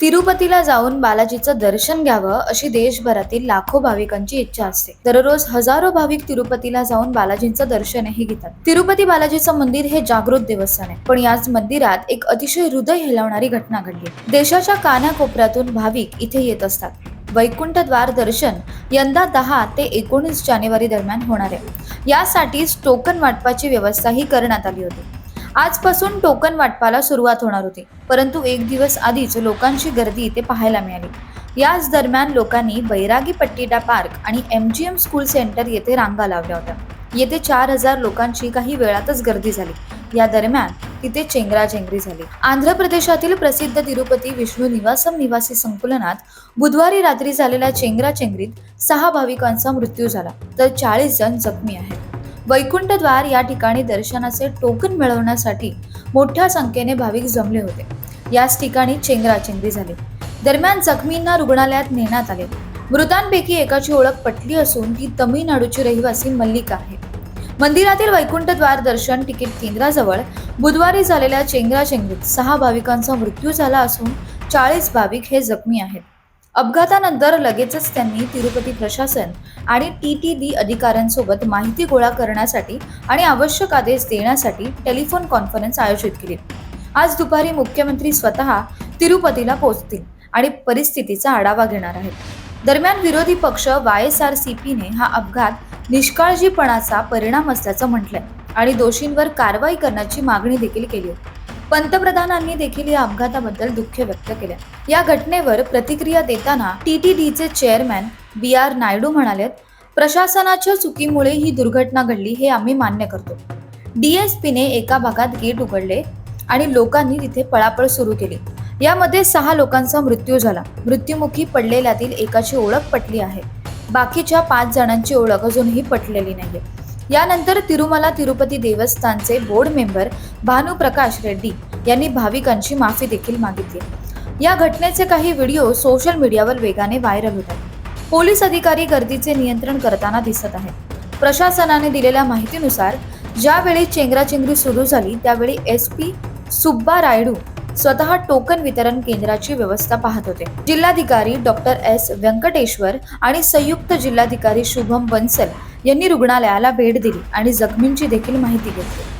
तिरुपतीला जाऊन बालाजीचं दर्शन घ्यावं अशी देशभरातील लाखो भाविकांची इच्छा असते. दररोज हजारो भाविक तिरुपतीला जाऊन बालाजींचं दर्शनही घेतात. तिरुपती बालाजीचं मंदिर हे जागृत देवस्थान आहे. पण याच मंदिरात एक अतिशय हृदय हेलवणारी घटना घडली. देशाच्या कानाकोपऱ्यातून भाविक इथे येत असतात. वैकुंठ द्वार दर्शन यंदा दहा ते एकोणीस जानेवारी दरम्यान होणार आहे. यासाठीच टोकन वाटपाची व्यवस्थाही करण्यात आली होती. आजपासून टोकन वाटपाला सुरुवात होणार होती परंतु एक दिवस आधीच लोकांची गर्दी इथे पाहायला मिळाली. याच दरम्यान लोकांनी बैरागी पट्टीडा पार्क आणि M G M school centre येथे रांगा लावल्या होत्या. येथे चार हजार लोकांची काही वेळातच गर्दी झाली. या दरम्यान तिथे चेंगराचेंगरी झाली. आंध्र प्रदेशातील प्रसिद्ध तिरुपती विष्णू निवासम निवासी संकुलनात बुधवारी रात्री झालेल्या चेंगराचेंगरीत सहा भाविकांचा मृत्यू झाला तर चाळीस जण जखमी आहेत. वैकुंठद्वार या ठिकाणी दर्शनाचे टोकन मिळवण्यासाठी मोठ्या संख्येने भाविक जमले होते. याच ठिकाणी चेंगराचेंगरी झाली. दरम्यान जखमींना रुग्णालयात नेण्यात आले. मृतांपैकी एकाची ओळख पटली असून ती तमिळनाडूची रहिवासी मल्लिका आहे. मंदिरातील वैकुंठद्वार दर्शन तिकीट केंद्राजवळ बुधवारी झालेल्या चेंगराचेंगरीत सहा भाविकांचा मृत्यू झाला असून चाळीस भाविक हे जखमी आहेत. अपघातानंतर लगेचच त्यांनी तिरुपती प्रशासन आणि टी टी डी अधिकाऱ्यांसोबत माहिती गोळा करण्यासाठी आणि आवश्यक आदेश देण्यासाठी टेलिफोन कॉन्फरन्स आयोजित केली. आज दुपारी मुख्यमंत्री स्वतः तिरुपतीला पोहोचतील आणि परिस्थितीचा आढावा घेणार आहेत. दरम्यान विरोधी पक्ष वाय एस आर सी पीने हा अपघात निष्काळजीपणाचा परिणाम असल्याचं म्हटलंय आणि दोषींवर कारवाई करण्याची मागणी देखील केली होती पंतप्रधानांनी देखील या अपघाताबद्दल दुःख व्यक्त केले. या घटनेवर प्रतिक्रिया देताना टी टी डीचे चेअरमॅन बी आर नायडू म्हणाले प्रशासनाच्या चुकीमुळे ही दुर्घटना घडली हे आम्ही मान्य करतो. डीएसपीने एका भागात गेट उघडले आणि लोकांनी तिथे पळापळ सुरू केली. यामध्ये सहा लोकांचा मृत्यू झाला. मृत्युमुखी पडलेल्यातील एकाची ओळख पटली आहे. बाकीच्या पाच जणांची ओळख अजूनही पटलेली नाहीये. यानंतर तिरुमला तिरुपती देवस्थानचे बोर्ड मेंबर भानुप्रकाश रेड्डी यांनी भाविकांची माफी देखील मागितली. या घटनेचे काही व्हिडिओ सोशल मीडियावर वेगाने व्हायरल होत आहेत. पोलीस अधिकारी गर्दीचे नियंत्रण करताना दिसत आहेत. प्रशासनाने दिलेल्या माहितीनुसार ज्यावेळी चेंगराचेंगरी सुरू झाली त्यावेळी एस पी सुब्बा रायडू स्वतः टोकन वितरण केंद्राची व्यवस्था पाहत होते. जिल्हाधिकारी डॉक्टर एस व्यंकटेश्वर आणि संयुक्त जिल्हाधिकारी शुभम बन्सल यांनी रुग्णालयाला भेट दिली आणि जखमींची देखील माहिती घेतली.